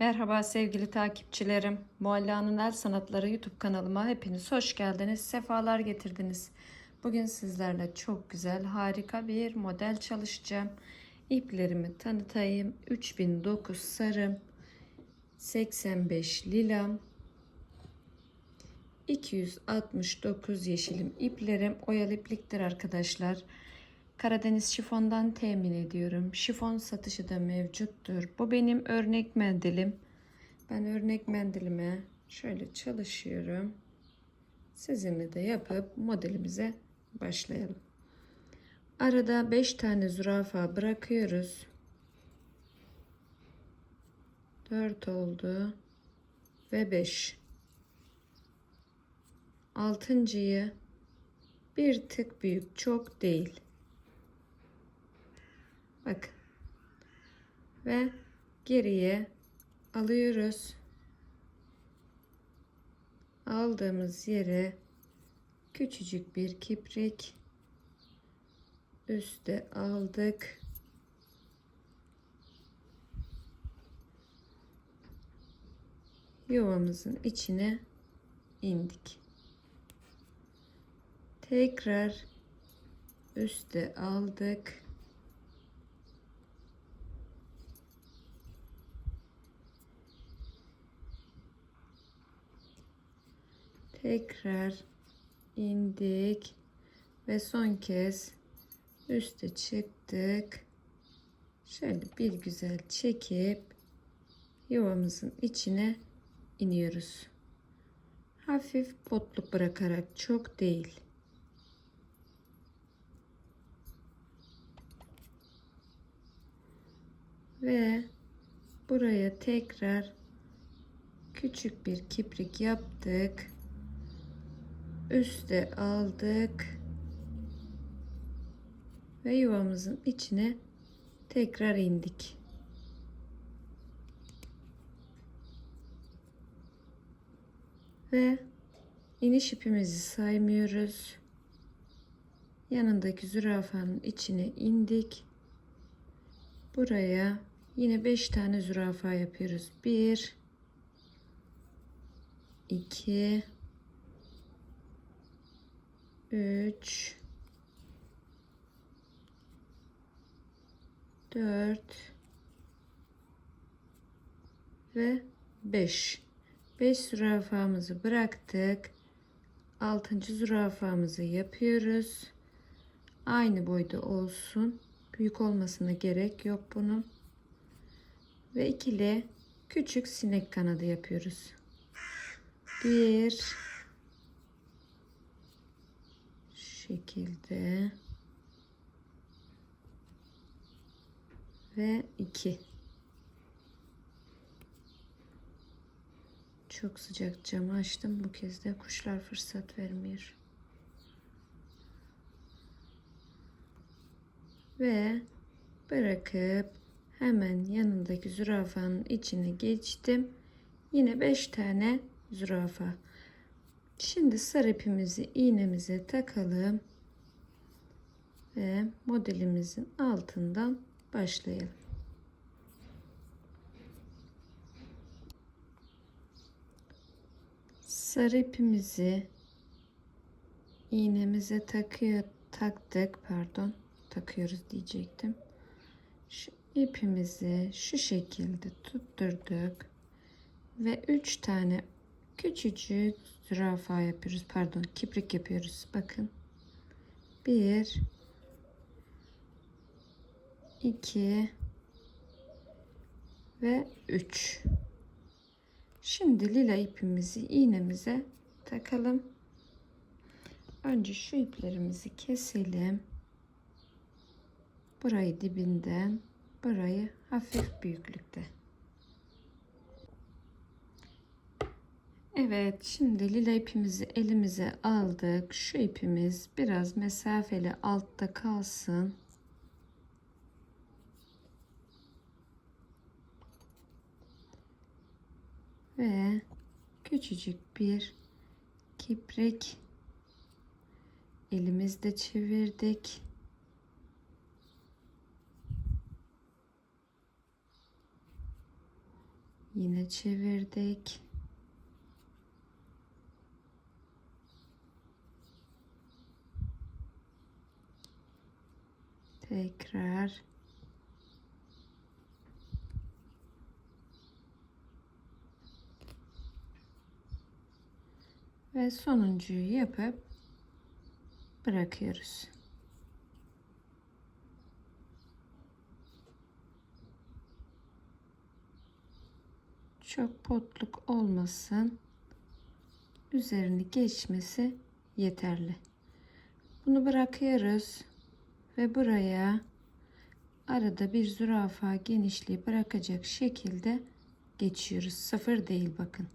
Merhaba sevgili takipçilerim. Mualla'nın El Sanatları YouTube kanalıma hepiniz hoş geldiniz. Sefalar getirdiniz. Bugün sizlerle çok güzel, harika bir model çalışacağım. İplerimi tanıtayım. 3009 sarım, 85 lilam, 269 yeşilim iplerim oyalı ipliktir arkadaşlar. Karadeniz şifondan temin ediyorum. Şifon satışı da mevcuttur. Bu benim örnek mendilim. Ben örnek mendilime şöyle çalışıyorum. Sizinle de yapıp modelimize başlayalım. Arada 5 tane zürafa bırakıyoruz. 4 oldu ve 5. Altıncıyı bir tık büyük çok değil. Bakın. Ve geriye alıyoruz. Aldığımız yere küçücük bir kiprik üste aldık. Yuvamızın içine indik. Tekrar üste aldık. Tekrar indik ve son kez üste çıktık. Şöyle bir güzel çekip yuvamızın içine iniyoruz. Hafif botluk bırakarak çok değil. Ve buraya tekrar küçük bir kiprik yaptık üste aldık ve yuvamızın içine tekrar indik. Ve iniş ipimizi saymıyoruz. Yanındaki zürafanın içine indik. Buraya yine 5 tane zürafa yapıyoruz. 1 2 3 4 ve 5 5 zürafamızı bıraktık. 6. zürafamızı yapıyoruz. Aynı boyda olsun. Büyük olmasına gerek yok bunun. Ve ikili küçük sinek kanadı yapıyoruz. 1 şekilde. Ve 2 çok sıcak camı açtım. Bu kez de kuşlar fırsat vermiyor. Ve bırakıp hemen yanındaki zürafanın içine geçtim. Yine 5 tane zürafa Şimdi sarı ipimizi iğnemize takalım ve modelimizin altından başlayalım. Sarı ipimizi iğnemize takıyor taktık pardon takıyoruz diyecektim. Şu ipimizi şu şekilde tutturduk ve 3 tane küçücük zürafa yapıyoruz. Pardon kiprik yapıyoruz. Bakın. Bir, iki ve üç. Şimdi lila ipimizi iğnemize takalım. Önce şu iplerimizi keselim. Burayı dibinden, burayı hafif büyüklükte. Evet şimdi lila ipimizi elimize aldık. Şu ipimiz biraz mesafeli altta kalsın. Ve küçücük bir kiprik elimizde çevirdik. Yine çevirdik. Tekrar ve sonuncuyu yapıp bırakıyoruz. Çok potluk olmasın. Üzerini geçmesi yeterli. Bunu bırakıyoruz ve buraya arada bir zürafa genişliği bırakacak şekilde geçiyoruz. Sıfır değil bakın.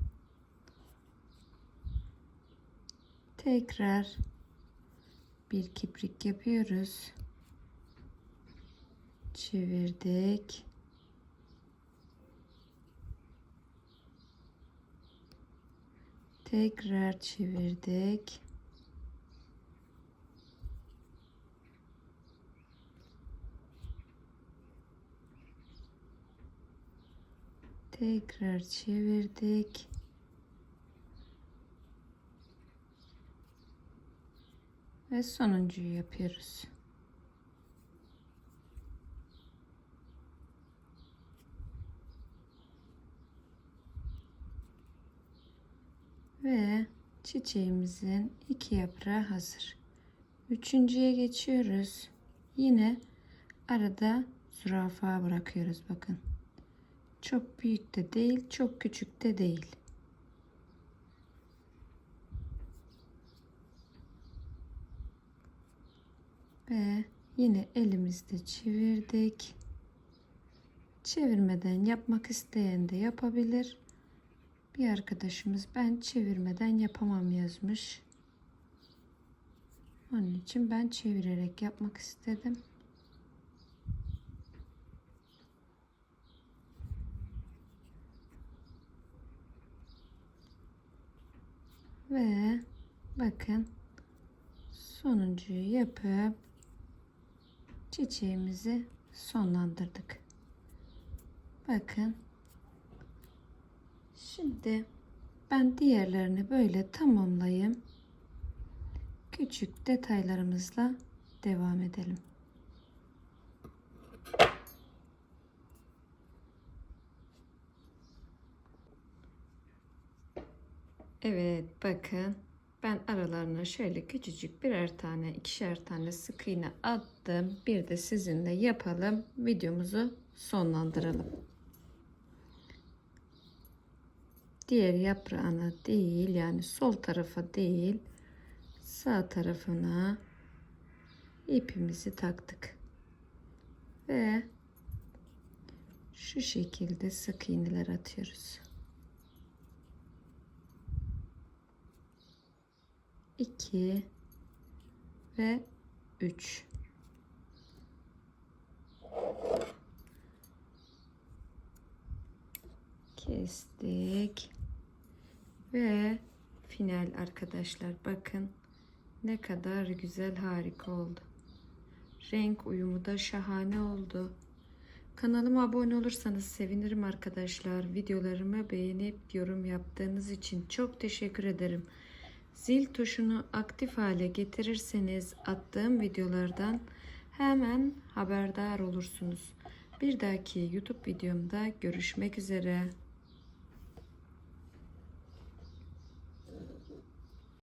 Tekrar bir kiprik yapıyoruz. Çevirdik. Tekrar çevirdik. Tekrar çevirdik. Ve sonuncuyu yapıyoruz. Ve çiçeğimizin iki yaprağı hazır. Üçüncüye geçiyoruz. Yine arada zürafa bırakıyoruz bakın. Çok büyük de değil, çok küçük de değil. Ve yine elimizde çevirdik. Çevirmeden yapmak isteyen de yapabilir. Bir arkadaşımız ben çevirmeden yapamam yazmış. Onun için ben çevirerek yapmak istedim. Ve bakın sonuncuyu yapıp çiçeğimizi sonlandırdık. Bakın. Şimdi ben diğerlerini böyle tamamlayayım. Küçük detaylarımızla devam edelim. Evet bakın ben aralarına şöyle küçücük birer tane ikişer tane sık iğne attım. Bir de sizinle yapalım. Videomuzu sonlandıralım. Diğer yaprağına değil yani sol tarafa değil sağ tarafına ipimizi taktık. Ve şu şekilde sık iğneler atıyoruz. 2 ve 3 kestik. Ve final arkadaşlar. Bakın ne kadar güzel harika oldu. Renk uyumu da şahane oldu. Kanalıma abone olursanız sevinirim arkadaşlar. Videolarımı beğenip yorum yaptığınız için çok teşekkür ederim Zil tuşunu aktif hale getirirseniz attığım videolardan hemen haberdar olursunuz. Bir dahaki YouTube videomda görüşmek üzere.